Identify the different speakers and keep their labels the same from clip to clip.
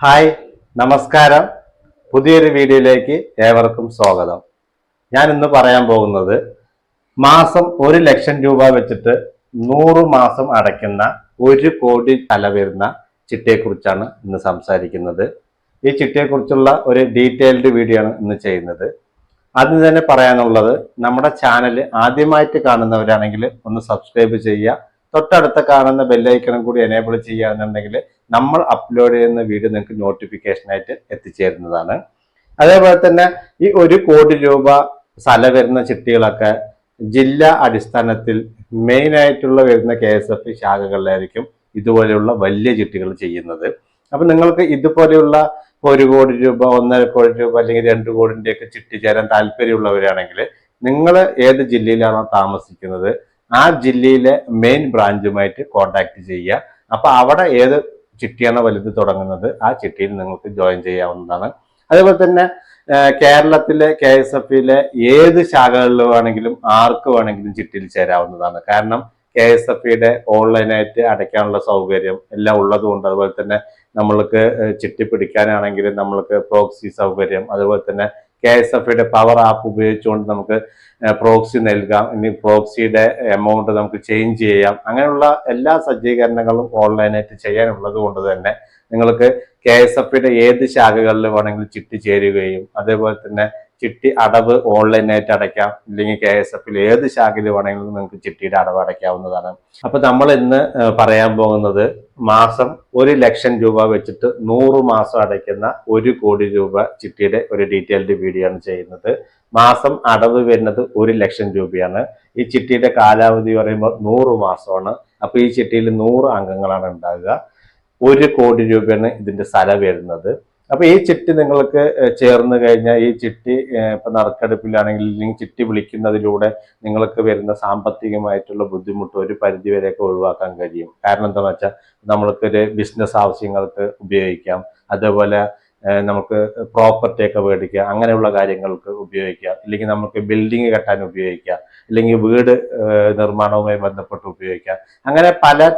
Speaker 1: Hi നമസ്കാരം. പുതിയൊരു വീഡിയോയിലേക്ക് ഏവർക്കും സ്വാഗതം. ഞാൻ ഇന്ന് പറയാൻ പോകുന്നത് മാസം ഒരു ലക്ഷം രൂപ വെച്ചിട്ട് നൂറ് മാസം അടയ്ക്കുന്ന ഒരു കോടി തല വരുന്ന ചിട്ടയെക്കുറിച്ചാണ് ഇന്ന് സംസാരിക്കുന്നത്. ഈ ചിട്ടയെക്കുറിച്ചുള്ള ഒരു ഡീറ്റെയിൽഡ് വീഡിയോ ആണ് ഇന്ന് ചെയ്യുന്നത്. അതിന് തന്നെ പറയാനുള്ളത് നമ്മുടെ ചാനൽ ആദ്യമായിട്ട് കാണുന്നവരാണെങ്കിൽ ഒന്ന് സബ്സ്ക്രൈബ് ചെയ്യുക. തൊട്ടടുത്ത കാണുന്ന ബെല്ലൈക്കണം കൂടി എനേബിൾ ചെയ്യുകയാണെന്നുണ്ടെങ്കിൽ നമ്മൾ അപ്ലോഡ് ചെയ്യുന്ന വീഡിയോ നിങ്ങൾക്ക് നോട്ടിഫിക്കേഷൻ ആയിട്ട് എത്തിച്ചേരുന്നതാണ്. അതേപോലെ തന്നെ ഈ ഒരു കോടി രൂപ സ്ഥല വരുന്ന ചിട്ടികളൊക്കെ ജില്ലാ അടിസ്ഥാനത്തിൽ മെയിൻ ആയിട്ടുള്ള വരുന്ന കെ എസ് എഫ് ശാഖകളിലായിരിക്കും ഇതുപോലെയുള്ള വലിയ ചിട്ടികൾ ചെയ്യുന്നത്. അപ്പൊ നിങ്ങൾക്ക് ഇതുപോലെയുള്ള ഒരു കോടി രൂപ ഒന്നര കോടി രൂപ അല്ലെങ്കിൽ രണ്ട് കോടിന്റെ ഒക്കെ ചിട്ടി ചേരാൻ താല്പര്യമുള്ളവരാണെങ്കിൽ നിങ്ങൾ ഏത് ജില്ലയിലാണോ താമസിക്കുന്നത് ആ ജില്ലയിലെ മെയിൻ ബ്രാഞ്ചുമായിട്ട് കോണ്ടാക്ട് ചെയ്യുക. അപ്പൊ അവിടെ ഏത് ചിട്ടിയാണോ വലുത് തുടങ്ങുന്നത്. ആ ചിട്ടിയിൽ നിങ്ങൾക്ക് ജോയിൻ ചെയ്യാവുന്നതാണ്. അതേപോലെ തന്നെ കേരളത്തിലെ കെ എസ് എഫിലെ ഏത് ശാഖകളിൽ വേണമെങ്കിലും ആർക്ക് വേണമെങ്കിലും ചിട്ടിയിൽ ചേരാവുന്നതാണ്. കാരണം കെ എസ് എഫ് ഇയുടെ ഓൺലൈനായിട്ട് അടയ്ക്കാനുള്ള സൗകര്യം എല്ലാം ഉള്ളതുകൊണ്ട് അതുപോലെ തന്നെ നമ്മൾക്ക് ചിട്ടി പിടിക്കാനാണെങ്കിലും നമ്മൾക്ക് പ്രോക്സി സൗകര്യം അതുപോലെ തന്നെ കെ എസ് എഫ് ഇയുടെ പവർ ആപ്പ് ഉപയോഗിച്ചുകൊണ്ട് നമുക്ക് പ്രോക്സി നൽകാം. ഇനി പ്രോക്സിയുടെ എമൗണ്ട് നമുക്ക് ചേഞ്ച് ചെയ്യാം. അങ്ങനെയുള്ള എല്ലാ സജ്ജീകരണങ്ങളും ഓൺലൈനായിട്ട് ചെയ്യാനുള്ളത് കൊണ്ട് തന്നെ നിങ്ങൾക്ക് കെ എസ് എഫ് യുടെ ഏത് ശാഖകളിൽ വേണമെങ്കിലും ചിട്ടി ചേരുകയും അതേപോലെ തന്നെ ചിട്ടി അടവ് ഓൺലൈനായിട്ട് അടയ്ക്കാം. ഇല്ലെങ്കിൽ കെ എസ് എഫിൽ ഏത് ശാഖയിൽ വേണമെങ്കിലും നിങ്ങൾക്ക് ചിട്ടിയുടെ അടവ് അടയ്ക്കാവുന്നതാണ്. അപ്പൊ നമ്മൾ ഇന്ന് പറയാൻ പോകുന്നത് മാസം ഒരു ലക്ഷം രൂപ വെച്ചിട്ട് നൂറ് മാസം അടയ്ക്കുന്ന ഒരു കോടി രൂപ ചിട്ടിയുടെ ഒരു ഡീറ്റെയിൽഡ് വീഡിയോ ആണ് ചെയ്യുന്നത്. മാസം അടവ് വരുന്നത് ഒരു ലക്ഷം രൂപയാണ്. ഈ ചിട്ടിയുടെ കാലാവധി പറയുമ്പോൾ നൂറ് മാസമാണ്. അപ്പൊ ഈ ചിട്ടിയിൽ നൂറ് അംഗങ്ങളാണ് ഉണ്ടാകുക ഒരു കോടി രൂപയാണ് ഇതിന്റെ സ്ഥലം വരുന്നത്. അപ്പൊ ഈ ചിട്ടി നിങ്ങൾക്ക് ചേർന്ന് കഴിഞ്ഞാൽ ഈ ചിട്ടി ഇപ്പൊ നറുക്കെടുപ്പിലാണെങ്കിൽ അല്ലെങ്കിൽ ചിട്ടി വിളിക്കുന്നതിലൂടെ നിങ്ങൾക്ക് വരുന്ന സാമ്പത്തികമായിട്ടുള്ള ബുദ്ധിമുട്ട് ഒരു പരിധിവരെയൊക്കെ ഒഴിവാക്കാൻ കഴിയും. കാരണം എന്താണെന്ന് വെച്ചാൽ നമ്മൾക്കൊരു ബിസിനസ് ആവശ്യങ്ങൾക്ക് ഉപയോഗിക്കാം. അതേപോലെ നമുക്ക് പ്രോപ്പർട്ടി ഒക്കെ മേടിക്കുക അങ്ങനെയുള്ള കാര്യങ്ങൾക്ക് ഉപയോഗിക്കുക. ഇല്ലെങ്കിൽ നമുക്ക് ബിൽഡിംഗ് കെട്ടാൻ ഉപയോഗിക്കുക. ഇല്ലെങ്കിൽ വീട് നിർമ്മാണവുമായി ബന്ധപ്പെട്ട് ഉപയോഗിക്കുക. അങ്ങനെ പല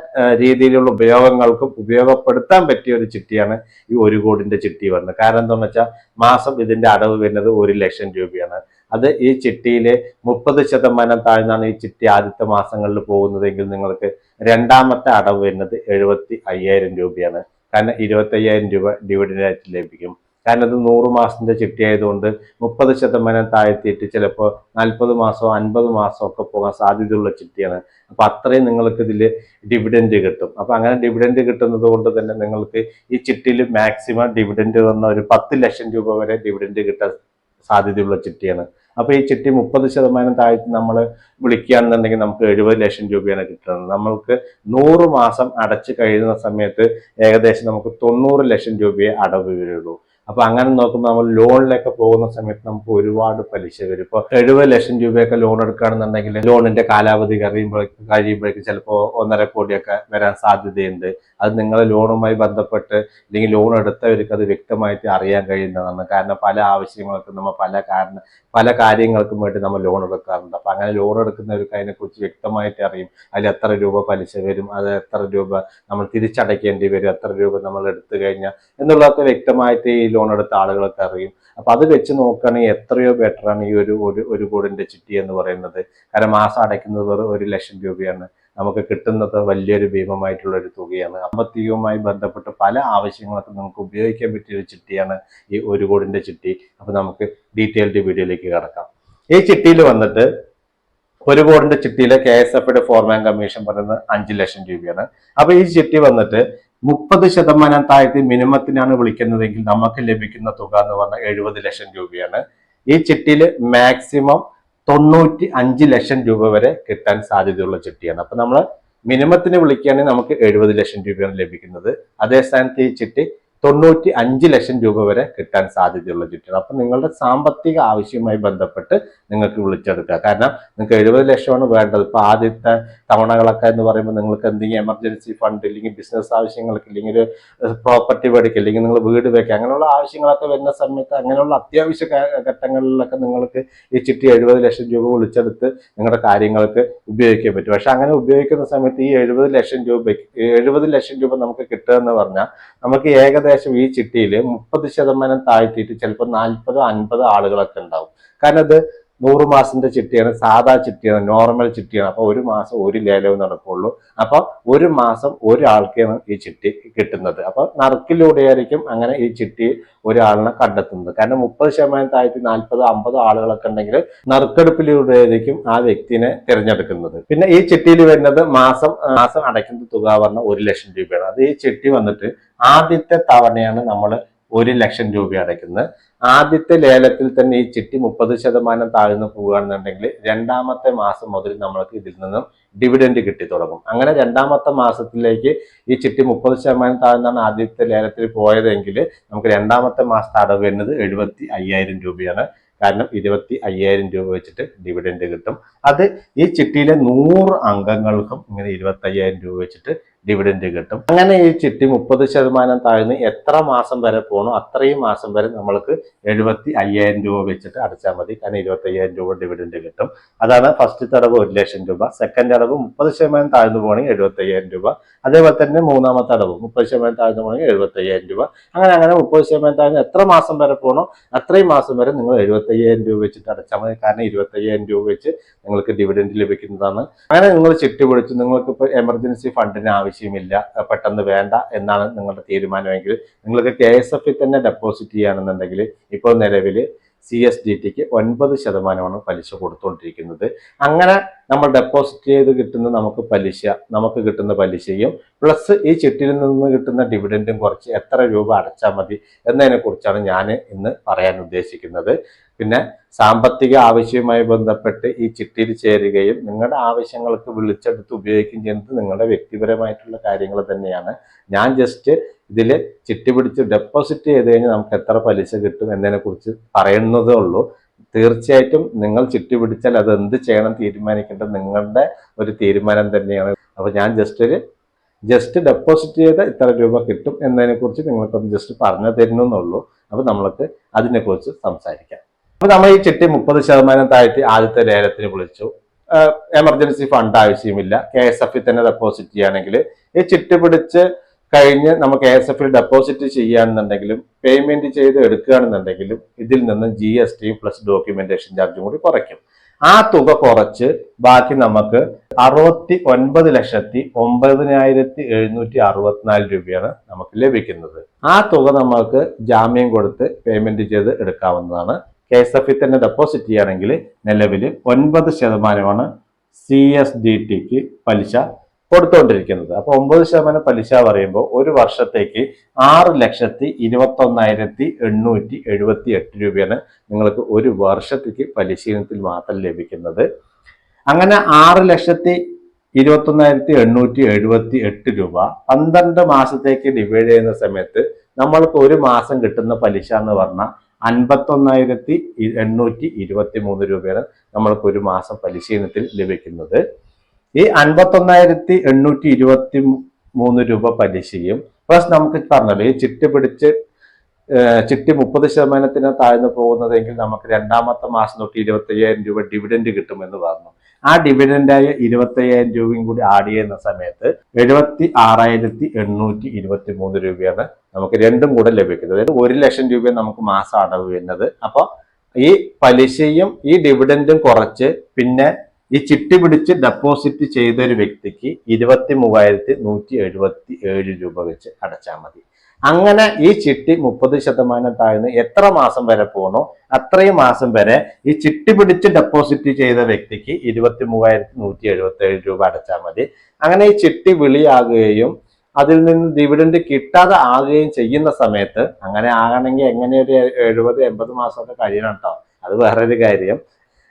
Speaker 1: രീതിയിലുള്ള ഉപയോഗങ്ങൾക്കും ഉപയോഗപ്പെടുത്താൻ പറ്റിയ ഒരു ചിട്ടിയാണ് ഈ ഒരു കോടിന്റെ ചിട്ടി വരുന്നത്. കാരണം എന്താണെന്ന് വെച്ചാൽ മാസം ഇതിന്റെ അടവ് വരുന്നത് ഒരു ലക്ഷം രൂപയാണ്. അത് ഈ ചിട്ടിയിലെ മുപ്പത് ശതമാനം താഴ്ന്നാണ് ഈ ചിട്ടി ആദ്യത്തെ മാസങ്ങളിൽ പോകുന്നതെങ്കിൽ നിങ്ങൾക്ക് രണ്ടാമത്തെ അടവ് വരുന്നത് എഴുപത്തി അയ്യായിരം രൂപയാണ്. കാരണം ഇരുപത്തയ്യായിരം രൂപ ഡിവിഡൻഡ് ആയിട്ട് ലഭിക്കും. കാരണം അത് നൂറ് മാസത്തിന്റെ ചിട്ടി ആയതുകൊണ്ട് മുപ്പത് ശതമാനം താഴ്ത്തിയിട്ട് ചിലപ്പോൾ നാൽപ്പത് മാസമോ അൻപത് മാസമോ ഒക്കെ പോകാൻ സാധ്യതയുള്ള ചിട്ടിയാണ്. അപ്പൊ അത്രയും നിങ്ങൾക്ക് ഇതിൽ ഡിവിഡൻഡ് കിട്ടും. അപ്പൊ അങ്ങനെ ഡിവിഡൻഡ് കിട്ടുന്നത് കൊണ്ട് തന്നെ നിങ്ങൾക്ക് ഈ ചിട്ടിയിൽ മാക്സിമം ഡിവിഡൻഡ് വന്ന ഒരു പത്ത് ലക്ഷം രൂപ വരെ ഡിവിഡൻഡ് കിട്ടാൻ സാധ്യതയുള്ള ചിട്ടിയാണ്. അപ്പൊ ഈ ചിട്ടി മുപ്പത് ശതമാനം താഴ്ത്തി നമ്മൾ വിളിക്കുകയാണെന്നുണ്ടെങ്കിൽ നമുക്ക് എഴുപത് ലക്ഷം രൂപയാണ് കിട്ടുന്നത്. നമ്മൾക്ക് നൂറ് മാസം അടച്ചു കഴിയുന്ന സമയത്ത് ഏകദേശം നമുക്ക് തൊണ്ണൂറ് ലക്ഷം രൂപയെ അടവ് വരുള്ളൂ അപ്പൊ അങ്ങനെ നോക്കുമ്പോൾ നമ്മൾ ലോണിലൊക്കെ പോകുന്ന സമയത്ത് നമുക്ക് ഒരുപാട് പലിശ വരും. ഇപ്പോൾ എഴുപത് ലക്ഷം രൂപയൊക്കെ ലോൺ എടുക്കുകയാണെന്നുണ്ടെങ്കിൽ ലോണിന്റെ കാലാവധി കഴിയുമ്പോഴേക്ക് കഴിയുമ്പോഴേക്ക് ചിലപ്പോൾ ഒന്നര കോടിയൊക്കെ വരാൻ സാധ്യതയുണ്ട്. അത് നിങ്ങളെ ലോണുമായി ബന്ധപ്പെട്ട് അല്ലെങ്കിൽ ലോൺ എടുത്തവർക്ക് അത് വ്യക്തമായിട്ട് അറിയാൻ കഴിയുന്നതാണ്. കാരണം പല ആവശ്യങ്ങൾക്കും നമ്മൾ പല കാരണം പല കാര്യങ്ങൾക്കും വേണ്ടി നമ്മൾ ലോൺ എടുക്കാറുണ്ട്. അപ്പൊ അങ്ങനെ ലോൺ എടുക്കുന്നവർക്ക് അതിനെക്കുറിച്ച് വ്യക്തമായിട്ട് അറിയും. അതിൽ എത്ര രൂപ പലിശ വരും അത് എത്ര രൂപ നമ്മൾ തിരിച്ചടയ്ക്കേണ്ടി വരും എത്ര രൂപ നമ്മൾ എടുത്തു കഴിഞ്ഞാൽ എന്നുള്ളതൊക്കെ വ്യക്തമായിട്ട് ഈ ലോൺ എടുത്ത ആളുകളൊക്കെ അറിയും. അപ്പൊ അത് വെച്ച് നോക്കുകയാണെങ്കിൽ എത്രയോ ബെറ്റർ ആണ് ഈ ഒരു ഒരു കോടിന്റെ ചിട്ടി എന്ന് പറയുന്നത്. കാരണം മാസം അടയ്ക്കുന്നത് വെറും ഒരു ലക്ഷം രൂപയാണ്. നമുക്ക് കിട്ടുന്നത് വലിയൊരു ഭീമമായിട്ടുള്ള ഒരു തുകയാണ്. സാമ്പത്തികവുമായി ബന്ധപ്പെട്ട് പല ആവശ്യങ്ങളൊക്കെ നമുക്ക് ഉപയോഗിക്കാൻ പറ്റിയ ഒരു ചിട്ടിയാണ് ഈ ഒരു കോടിന്റെ ചിട്ടി. അപ്പൊ നമുക്ക് ഡീറ്റെയിൽഡ് വീഡിയോയിലേക്ക് കടക്കാം. ഈ ചിട്ടിയിൽ വന്നിട്ട് ഒരു കോടിന്റെ ചിട്ടിയിലെ K S F foreman commission പറയുന്നത് അഞ്ച് ലക്ഷം രൂപയാണ്. അപ്പൊ ഈ ചിട്ടി വന്നിട്ട് മുപ്പത് ശതമാനം താഴ്ത്തി മിനിമത്തിനാണ് വിളിക്കുന്നതെങ്കിൽ നമുക്ക് ലഭിക്കുന്ന തുക എന്ന് പറഞ്ഞാൽ എഴുപത് ലക്ഷം രൂപയാണ്. ഈ ചിട്ടിയിൽ മാക്സിമം തൊണ്ണൂറ്റി അഞ്ച് ലക്ഷം രൂപ വരെ കിട്ടാൻ സാധ്യതയുള്ള ചിട്ടിയാണ്. അപ്പൊ നമ്മൾ മിനിമത്തിന് വിളിക്കുകയാണെങ്കിൽ നമുക്ക് എഴുപത് ലക്ഷം രൂപയാണ് ലഭിക്കുന്നത്. അതേ സ്ഥാനത്ത് ഈ ചിട്ടി തൊണ്ണൂറ്റി അഞ്ച് ലക്ഷം രൂപ വരെ കിട്ടാൻ സാധ്യതയുള്ള ചിട്ടിയാണ്. അപ്പൊ നിങ്ങളുടെ സാമ്പത്തിക ആവശ്യവുമായി ബന്ധപ്പെട്ട് നിങ്ങൾക്ക് വിളിച്ചെടുക്കുക. കാരണം നിങ്ങൾക്ക് എഴുപത് ലക്ഷമാണ് വേണ്ടത്. ഇപ്പൊ ആദ്യത്തെ തവണകളൊക്കെ എന്ന് പറയുമ്പോൾ നിങ്ങൾക്ക് എന്തെങ്കിലും എമർജൻസി ഫണ്ട് ഇല്ലെങ്കിൽ ബിസിനസ് ആവശ്യങ്ങൾക്ക് ഇല്ലെങ്കിൽ ഒരു പ്രോപ്പർട്ടി മേടിക്കുക അല്ലെങ്കിൽ നിങ്ങൾ വീട് വെക്കുക. അങ്ങനെയുള്ള ആവശ്യങ്ങളൊക്കെ വരുന്ന സമയത്ത് അങ്ങനെയുള്ള അത്യാവശ്യ ഘട്ടങ്ങളിലൊക്കെ നിങ്ങൾക്ക് ഈ ചിട്ടി എഴുപത് ലക്ഷം രൂപ വിളിച്ചെടുത്ത് നിങ്ങളുടെ കാര്യങ്ങൾക്ക് ഉപയോഗിക്കാൻ പറ്റും. പക്ഷെ അങ്ങനെ ഉപയോഗിക്കുന്ന സമയത്ത് ഈ എഴുപത് ലക്ഷം രൂപ എഴുപത് ലക്ഷം രൂപ നമുക്ക് കിട്ടുക എന്ന് പറഞ്ഞാൽ നമുക്ക് ഏകദേശം ഈ ചിട്ടിയിൽ മുപ്പത് ശതമാനം താഴ്ത്തിയിട്ട് ചിലപ്പോൾ നാൽപ്പതോ അൻപതോ ആളുകളൊക്കെ ഉണ്ടാവും. കാരണം ഇത് നൂറ് മാസത്തിന്റെ ചിട്ടിയാണ് സാധാ ചിട്ടിയാണ് നോർമൽ ചിട്ടിയാണ്. അപ്പൊ ഒരു മാസം ഒരു ലേലവും നടക്കുള്ളൂ. അപ്പൊ ഒരു മാസം ഒരാൾക്കാണ് ഈ ചിട്ടി കിട്ടുന്നത്. അപ്പൊ നറുക്കിലൂടെയായിരിക്കും അങ്ങനെ ഈ ചിട്ടി ഒരാളിനെ കണ്ടെത്തുന്നത്. കാരണം മുപ്പത് ശതമാനം താഴ്ത്തി നാൽപ്പത് അമ്പത് ആളുകളൊക്കെ ഉണ്ടെങ്കിൽ നറുക്കെടുപ്പിലൂടെയായിരിക്കും ആ വ്യക്തിനെ തിരഞ്ഞെടുക്കുന്നത്. പിന്നെ ഈ ചിട്ടിയിൽ വരുന്നത് മാസം മാസം അടയ്ക്കുന്ന തുക പറഞ്ഞ ഒരു ലക്ഷം രൂപയാണ്. അത് ഈ ചിട്ടി വന്നിട്ട് ആദ്യത്തെ തവണയാണ് നമ്മൾ ഒരു ലക്ഷം രൂപ അടയ്ക്കുന്നത്. ആദ്യത്തെ ലേലത്തിൽ തന്നെ ഈ ചിട്ടി മുപ്പത് ശതമാനം താഴ്ന്നു പോവുകയാണെന്നുണ്ടെങ്കിൽ രണ്ടാമത്തെ മാസം മുതൽ നമ്മൾക്ക് ഇതിൽ നിന്നും ഡിവിഡൻഡ് കിട്ടി തുടങ്ങും. അങ്ങനെ രണ്ടാമത്തെ മാസത്തിലേക്ക് ഈ ചിട്ടി മുപ്പത് ശതമാനം താഴ്ന്നാണ് ആദ്യത്തെ ലേലത്തിൽ പോയതെങ്കിൽ നമുക്ക് രണ്ടാമത്തെ മാസത്തെ അടവ് വരുന്നത് എഴുപത്തി അയ്യായിരം രൂപയാണ്. കാരണം ഇരുപത്തി അയ്യായിരം രൂപ വെച്ചിട്ട് ഡിവിഡൻഡ് കിട്ടും. അത് ഈ ചിട്ടിയിലെ നൂറ് അംഗങ്ങൾക്കും ഇങ്ങനെ ഇരുപത്തി അയ്യായിരം രൂപ വെച്ചിട്ട് ഡിവിഡൻഡ് കിട്ടും. അങ്ങനെ ഈ ചിട്ടി മുപ്പത് ശതമാനം താഴ്ന്ന് എത്ര മാസം വരെ പോകണോ അത്രയും മാസം വരെ നമ്മൾക്ക് എഴുപത്തി അയ്യായിരം രൂപ വെച്ചിട്ട് അടച്ചാൽ മതി. കാരണം ഇരുപത്തി അയ്യായിരം രൂപ ഡിവിഡൻഡ് കിട്ടും. അതാണ് ഫസ്റ്റ് തടവ് ഒരു ലക്ഷം രൂപ. സെക്കൻഡ് അടവ് മുപ്പത് ശതമാനം താഴ്ന്നു പോകണമെങ്കിൽ എഴുപത്തി രൂപ. അതേപോലെ തന്നെ മൂന്നാമത്തെ അടവ് മുപ്പത് ശതമാനം താഴ്ന്നു പോകണമെങ്കിൽ എഴുപത്തി രൂപ. അങ്ങനെ അങ്ങനെ മുപ്പത് ശതമാനം താഴ്ന്ന് എത്ര മാസം വരെ പോകണോ അത്രയും മാസം വരെ നിങ്ങൾ എഴുപത്തി അയ്യായിരം രൂപ വെച്ചിട്ട് അടച്ചാൽ മതി. കാരണം ഇരുപത്തി അയ്യായിരം രൂപ വെച്ച് നിങ്ങൾക്ക് ഡിവിഡൻഡ് ലഭിക്കുന്നതാണ്. അങ്ങനെ നിങ്ങൾ ചിട്ടി പിടിച്ചു നിങ്ങൾക്ക് ഇപ്പോൾ എമർജൻസി ഫണ്ടിന് ആവശ്യമില്ല. പെട്ടെന്ന് വേണ്ട എന്നാണ് നിങ്ങളുടെ തീരുമാനമെങ്കിൽ നിങ്ങൾക്ക് കെ എസ് എഫിൽ തന്നെ ഡെപ്പോസിറ്റ് ചെയ്യുകയാണെന്നുണ്ടെങ്കിൽ ഇപ്പോൾ നിലവിൽ സി എസ് ഡി ടിക്ക് ഒൻപത് ശതമാനമാണ് പലിശ കൊടുത്തുകൊണ്ടിരിക്കുന്നത്. അങ്ങനെ നമ്മൾ ഡെപ്പോസിറ്റ് ചെയ്ത് കിട്ടുന്ന നമുക്ക് പലിശ നമുക്ക് കിട്ടുന്ന പലിശയും പ്ലസ് ഈ ചിട്ടിയിൽ നിന്ന് കിട്ടുന്ന ഡിവിഡൻഡും കുറച്ച് എത്ര രൂപ അടച്ചാൽ മതി എന്നതിനെ കുറിച്ചാണ് ഞാൻ ഇന്ന് പറയാൻ ഉദ്ദേശിക്കുന്നത്. പിന്നെ സാമ്പത്തിക ആവശ്യവുമായി ബന്ധപ്പെട്ട് ഈ ചിട്ടിയിൽ ചേരുകയും നിങ്ങളുടെ ആവശ്യങ്ങൾക്ക് വിളിച്ചെടുത്ത് ഉപയോഗിക്കുകയും ചെയ്യുന്നത് നിങ്ങളുടെ വ്യക്തിപരമായിട്ടുള്ള കാര്യങ്ങൾ തന്നെയാണ്. ഞാൻ ജസ്റ്റ് ഇതിൽ ചിട്ടി പിടിച്ച് ഡെപ്പോസിറ്റ് ചെയ്ത് കഴിഞ്ഞാൽ നമുക്ക് എത്ര പലിശ കിട്ടും എന്നതിനെ കുറിച്ച് പറയുന്നതേ ഉള്ളൂ. തീർച്ചയായിട്ടും നിങ്ങൾ ചിട്ടി പിടിച്ചാൽ അത് എന്ത് ചെയ്യണം തീരുമാനിക്കേണ്ടത് നിങ്ങളുടെ ഒരു തീരുമാനം തന്നെയാണ്. അപ്പോൾ ഞാൻ ജസ്റ്റ് ഒരു ജസ്റ്റ് ഡെപ്പോസിറ്റ് ചെയ്ത ഇത്ര രൂപ കിട്ടും എന്നതിനെ കുറിച്ച് നിങ്ങൾക്കൊന്ന് ജസ്റ്റ് പറഞ്ഞു തരുന്നുള്ളൂ അപ്പോൾ നമ്മൾക്ക് അതിനെക്കുറിച്ച് സംസാരിക്കാം. അപ്പോൾ നമ്മൾ ഈ ചിട്ടി മുപ്പത് ശതമാനം താഴ്ത്തി ആദ്യത്തെ ലേലത്തിന് വിളിച്ചു. എമർജൻസി ഫണ്ട് ആവശ്യമില്ല. കെ എസ് എഫിൽ തന്നെ ഡെപ്പോസിറ്റ് ചെയ്യുകയാണെങ്കിൽ ഈ ചിട്ടി പിടിച്ച് കഴിഞ്ഞ് നമ്മൾ കെ എസ് എഫിൽ ഡെപ്പോസിറ്റ് ചെയ്യുകയാണെന്നുണ്ടെങ്കിലും പേയ്മെന്റ് ചെയ്ത് എടുക്കുകയാണെന്നുണ്ടെങ്കിലും ഇതിൽ നിന്ന് G S T plus documentation ചാർജും കൂടി കുറയ്ക്കും. ആ തുക കുറച്ച് ബാക്കി നമുക്ക് അറുപത്തി ഒൻപത് ലക്ഷത്തി ഒമ്പതിനായിരത്തി എഴുന്നൂറ്റി അറുപത്തിനാല് രൂപയാണ് നമുക്ക് ലഭിക്കുന്നത്. ആ തുക നമുക്ക് ജാമ്യം കൊടുത്ത് പേയ്മെന്റ് ചെയ്ത് എടുക്കാവുന്നതാണ്. കെ എസ് എഫ് തന്നെ ഡെപ്പോസിറ്റ് ചെയ്യുകയാണെങ്കിൽ നിലവിൽ ഒൻപത് ശതമാനമാണ് സി എസ് ഡി ടിക്ക് പലിശ കൊടുത്തുകൊണ്ടിരിക്കുന്നത്. അപ്പോൾ ഒമ്പത് ശതമാനം പലിശ പറയുമ്പോൾ ഒരു വർഷത്തേക്ക് ആറ് ലക്ഷത്തി ഇരുപത്തി ഒന്നായിരത്തി എണ്ണൂറ്റി എഴുപത്തി എട്ട് രൂപയാണ് നിങ്ങൾക്ക് ഒരു വർഷത്തേക്ക് പലിശീലനത്തിൽ മാത്രം ലഭിക്കുന്നത്. അങ്ങനെ ആറ് ലക്ഷത്തി ഇരുപത്തി ഒന്നായിരത്തി എണ്ണൂറ്റി എഴുപത്തി എട്ട് രൂപ പന്ത്രണ്ട് മാസത്തേക്ക് ഡിവൈഡ് ചെയ്യുന്ന സമയത്ത് നമ്മൾക്ക് ഒരു മാസം കിട്ടുന്ന പലിശ എന്ന് പറഞ്ഞാൽ അൻപത്തൊന്നായിരത്തി എണ്ണൂറ്റി ഇരുപത്തി മൂന്ന് രൂപയാണ് നമ്മൾക്ക് ഒരു മാസം പരിശീലനത്തിൽ ലഭിക്കുന്നത്. ഈ അൻപത്തൊന്നായിരത്തി എണ്ണൂറ്റി ഇരുപത്തി മൂന്ന് രൂപ പലിശയും പ്ലസ് നമുക്ക് പറഞ്ഞല്ലോ ഈ ചിട്ടി പിടിച്ച് ചിട്ടി മുപ്പത് ശതമാനത്തിന് താഴ്ന്നു പോകുന്നതെങ്കിൽ നമുക്ക് രണ്ടാമത്തെ മാസം തൊട്ട് ഇരുപത്തി അയ്യായിരം രൂപ ഡിവിഡൻഡ് കിട്ടുമെന്ന് പറഞ്ഞു. ആ ഡിവിഡൻഡായ ഇരുപത്തി അയ്യായിരം രൂപയും കൂടി ആഡ് ചെയ്യുന്ന സമയത്ത് എഴുപത്തി ആറായിരത്തി എണ്ണൂറ്റി ഇരുപത്തി മൂന്ന് രൂപയാണ് നമുക്ക് രണ്ടും കൂടെ ലഭിക്കുന്നത് അതായത് ഒരു ലക്ഷം രൂപ നമുക്ക് മാസം അടവ് വരുന്നത്. അപ്പോൾ ഈ പലിശയും ഈ ഡിവിഡൻഡും കുറച്ച് പിന്നെ ഈ ചിട്ടി പിടിച്ച് ഡെപ്പോസിറ്റ് ചെയ്ത ഒരു വ്യക്തിക്ക് ഇരുപത്തി മൂവായിരത്തി നൂറ്റി എഴുപത്തി ഏഴ് രൂപ വെച്ച് അടച്ചാൽ മതി. അങ്ങനെ ഈ ചിട്ടി മുപ്പത് ശതമാനം താഴ്ന്ന് എത്ര മാസം വരെ പോകണോ അത്രയും മാസം വരെ ഈ ചിട്ടി പിടിച്ച് ഡെപ്പോസിറ്റ് ചെയ്ത വ്യക്തിക്ക് ഇരുപത്തി മൂവായിരത്തി നൂറ്റി എഴുപത്തി ഏഴ് രൂപ അടച്ചാൽ മതി. അങ്ങനെ ഈ ചിട്ടി വിളിയാകുകയും അതിൽ നിന്ന് ഡിവിഡൻഡ് കിട്ടാതെ ആകുകയും ചെയ്യുന്ന സമയത്ത് അങ്ങനെ ആകണമെങ്കിൽ എങ്ങനെ ഒരു എഴുപത് എൺപത് മാസമൊക്കെ കഴിയണം കേട്ടോ അത് വേറൊരു കാര്യം.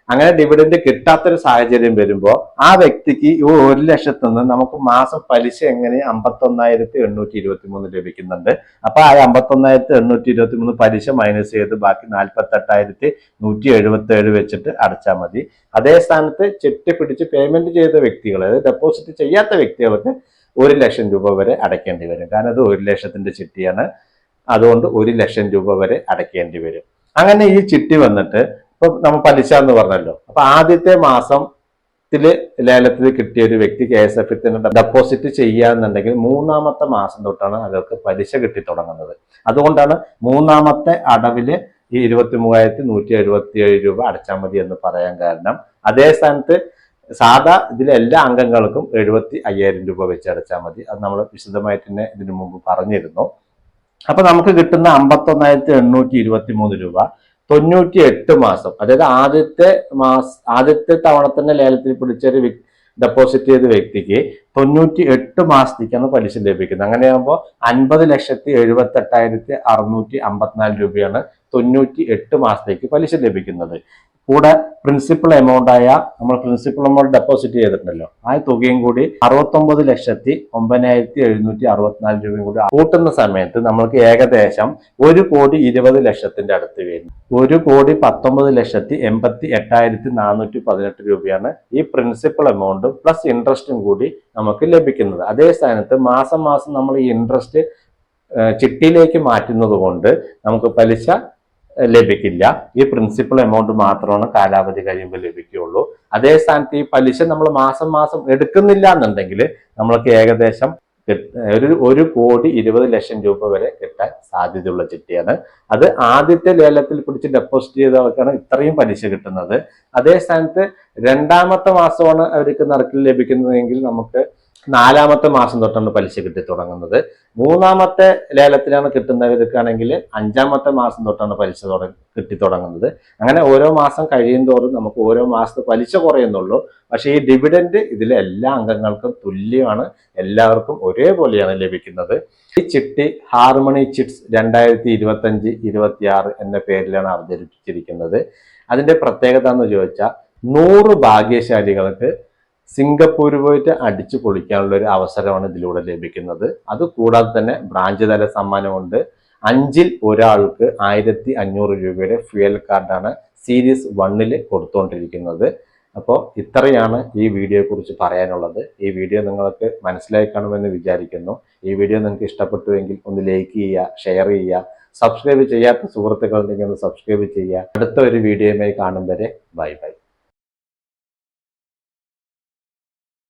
Speaker 1: അങ്ങനെ ഡിവിഡൻഡ് കിട്ടാത്തൊരു സാഹചര്യം വരുമ്പോൾ ആ വ്യക്തിക്ക് ഈ ഒരു ലക്ഷത്തിൽ നിന്ന് നമുക്ക് മാസം പലിശ എങ്ങനെ അമ്പത്തൊന്നായിരത്തി എണ്ണൂറ്റി ഇരുപത്തി മൂന്ന് ലഭിക്കുന്നുണ്ട്. അപ്പൊ ആ അമ്പത്തൊന്നായിരത്തി എണ്ണൂറ്റി ഇരുപത്തി മൂന്ന് പലിശ മൈനസ് ചെയ്ത് ബാക്കി നാൽപ്പത്തെട്ടായിരത്തി നൂറ്റി എഴുപത്തി ഏഴ് വെച്ചിട്ട് അടച്ചാൽ മതി. അതേ സ്ഥാനത്ത് ചെട്ടി പിടിച്ച് പേയ്മെന്റ് ചെയ്ത വ്യക്തികൾ അതായത് ഡെപ്പോസിറ്റ് ചെയ്യാത്ത വ്യക്തികൾക്ക് ഒരു ലക്ഷം രൂപ വരെ അടയ്ക്കേണ്ടി വരും. കാരണം അത് ഒരു ലക്ഷത്തിന്റെ ചിട്ടിയാണ്. അതുകൊണ്ട് ഒരു ലക്ഷം രൂപ വരെ അടയ്ക്കേണ്ടി വരും. അങ്ങനെ ഈ ചിട്ടി വന്നിട്ട് ഇപ്പൊ നമ്മൾ പലിശ എന്ന് പറഞ്ഞല്ലോ. അപ്പൊ ആദ്യത്തെ മാസം ത്തിൽ ലേലത്തിൽ കിട്ടിയ ഒരു വ്യക്തി കെ എസ് എഫ് തന്നെ ഡെപ്പോസിറ്റ് ചെയ്യാന്നുണ്ടെങ്കിൽ മൂന്നാമത്തെ മാസം തൊട്ടാണ് അവർക്ക് പലിശ കിട്ടി തുടങ്ങുന്നത്. അതുകൊണ്ടാണ് മൂന്നാമത്തെ അടവിൽ ഈ ഇരുപത്തി മൂവായിരത്തി നൂറ്റി എഴുപത്തി ഏഴ് രൂപ അടച്ചാൽ മതി എന്ന് പറയാൻ കാരണം. അതേ സ്ഥാനത്ത് സാധാ ഇതിലെ എല്ലാ അംഗങ്ങൾക്കും എഴുപത്തി അയ്യായിരം രൂപ വെച്ച് അടച്ചാൽ മതി. അത് നമ്മൾ വിശദമായിട്ട് തന്നെ ഇതിനു മുമ്പ് പറഞ്ഞിരുന്നു. അപ്പൊ നമുക്ക് കിട്ടുന്ന അമ്പത്തൊന്നായിരത്തി എണ്ണൂറ്റി ഇരുപത്തി മൂന്ന് രൂപ. തൊണ്ണൂറ്റി എട്ട് മാസം അതായത് ആദ്യത്തെ മാസ ആദ്യത്തെ തവണ തന്നെ ലേലത്തിൽ പിടിച്ചൊരു ഡെപ്പോസിറ്റ് ചെയ്ത വ്യക്തിക്ക് തൊണ്ണൂറ്റി എട്ട് മാസത്തേക്കാണ് പലിശ ലഭിക്കുന്നത്. അങ്ങനെയാകുമ്പോൾ അൻപത് ലക്ഷത്തി എഴുപത്തി എട്ടായിരത്തി അറുന്നൂറ്റി അമ്പത്തിനാല് രൂപയാണ് തൊണ്ണൂറ്റി എട്ട് മാസത്തേക്ക് പലിശ ലഭിക്കുന്നത്. കൂടെ പ്രിൻസിപ്പൽ എമൗണ്ട് ആയ നമ്മൾ പ്രിൻസിപ്പൽ എമൗണ്ട് ഡെപ്പോസിറ്റ് ചെയ്തിട്ടുണ്ടല്ലോ. ആ തുകയും കൂടി അറുപത്തൊമ്പത് ലക്ഷത്തി ഒമ്പതിനായിരത്തി എഴുന്നൂറ്റി അറുപത്തിനാല് രൂപയും കൂടി കൂട്ടുന്ന സമയത്ത് നമ്മൾക്ക് ഏകദേശം ഒരു കോടി ഇരുപത് ലക്ഷത്തിന്റെ അടുത്ത് വരുന്നു. ഒരു കോടി പത്തൊമ്പത് ലക്ഷത്തി എൺപത്തി എട്ടായിരത്തി നാനൂറ്റി പതിനെട്ട് രൂപയാണ് ഈ പ്രിൻസിപ്പൽ എമൗണ്ടും പ്ലസ് ഇൻട്രസ്റ്റും കൂടി നമുക്ക് ലഭിക്കുന്നത്. അതേ സ്ഥാനത്ത് മാസം മാസം നമ്മൾ ഈ ഇൻട്രസ്റ്റ് ചിട്ടിയിലേക്ക് മാറ്റുന്നത് കൊണ്ട് നമുക്ക് പലിശ ലഭിക്കില്ല. ഈ പ്രിൻസിപ്പൽ എമൗണ്ട് മാത്രമാണ് കാലാവധി കഴിയുമ്പോൾ ലഭിക്കുകയുള്ളൂ. അതേ സ്ഥാനത്ത് ഈ പലിശ നമ്മൾ മാസം മാസം എടുക്കുന്നില്ല എന്നുണ്ടെങ്കിൽ നമ്മൾക്ക് ഏകദേശം ഒരു ഒരു കോടി ഇരുപത് ലക്ഷം രൂപ വരെ കിട്ടാൻ സാധ്യതയുള്ള ചിട്ടിയാണ്. അത് ആദ്യത്തെ ലേലത്തിൽ പിടിച്ച് ഡെപ്പോസിറ്റ് ചെയ്തവർക്കാണ് ഇത്രയും പലിശ കിട്ടുന്നത്. അതേ സ്ഥാനത്ത് രണ്ടാമത്തെ മാസമാണ് അവർക്ക് നറുക്കിൽ ലഭിക്കുന്നതെങ്കിൽ നമുക്ക് നാലാമത്തെ മാസം തൊട്ടാണ് പലിശ കിട്ടി തുടങ്ങുന്നത്. മൂന്നാമത്തെ ലേലത്തിലാണ് കിട്ടുന്നവർക്കാണെങ്കിൽ അഞ്ചാമത്തെ മാസം തൊട്ടാണ് പലിശ കിട്ടി തുടങ്ങുന്നത്. അങ്ങനെ ഓരോ മാസം കഴിയും തോറും നമുക്ക് ഓരോ മാസത്തെ പലിശ കുറയുന്നുള്ളൂ. പക്ഷേ ഈ ഡിവിഡൻഡ് ഇതിലെ എല്ലാ അംഗങ്ങൾക്കും തുല്യമാണ്. എല്ലാവർക്കും ഒരേപോലെയാണ് ലഭിക്കുന്നത്. ഈ ചിട്ടി ഹാർമണി ചിറ്റ്സ് രണ്ടായിരത്തി ഇരുപത്തഞ്ച് ഇരുപത്തിയാറ് എന്ന പേരിലാണ് അവതരിപ്പിച്ചിരിക്കുന്നത്. അതിന്റെ പ്രത്യേകത എന്ന് ചോദിച്ചാൽ നൂറ് ഭാഗ്യശാലികൾക്ക് സിംഗപ്പൂർ പോയിട്ട് അടിച്ചു പൊളിക്കാനുള്ള ഒരു അവസരമാണ് ഇതിലൂടെ ലഭിക്കുന്നത്. അത് കൂടാതെ തന്നെ ബ്രാഞ്ച് തല സമ്മാനമുണ്ട് അഞ്ചിൽ ഒരാൾക്ക് ആയിരത്തി അഞ്ഞൂറ് രൂപയുടെ ഫ്യൂൽ കാർഡാണ് സീരീസ് വണ്ണിൽ കൊടുത്തുകൊണ്ടിരിക്കുന്നത് അപ്പോൾ ഇത്രയാണ് ഈ വീഡിയോയെക്കുറിച്ച് പറയാനുള്ളത്. ഈ വീഡിയോ നിങ്ങൾക്ക് മനസ്സിലായി കാണുമെന്ന് വിചാരിക്കുന്നു. ഈ വീഡിയോ നിങ്ങൾക്ക് ഇഷ്ടപ്പെട്ടുവെങ്കിൽ ഒന്ന് ലൈക്ക് ചെയ്യുക ഷെയർ ചെയ്യുക. സബ്സ്ക്രൈബ് ചെയ്യാത്ത സുഹൃത്തുക്കളുണ്ടെങ്കിൽ ഒന്ന് സബ്സ്ക്രൈബ് ചെയ്യുക. അടുത്ത ഒരു വീഡിയോയുമായി കാണും വരെ. Bye bye.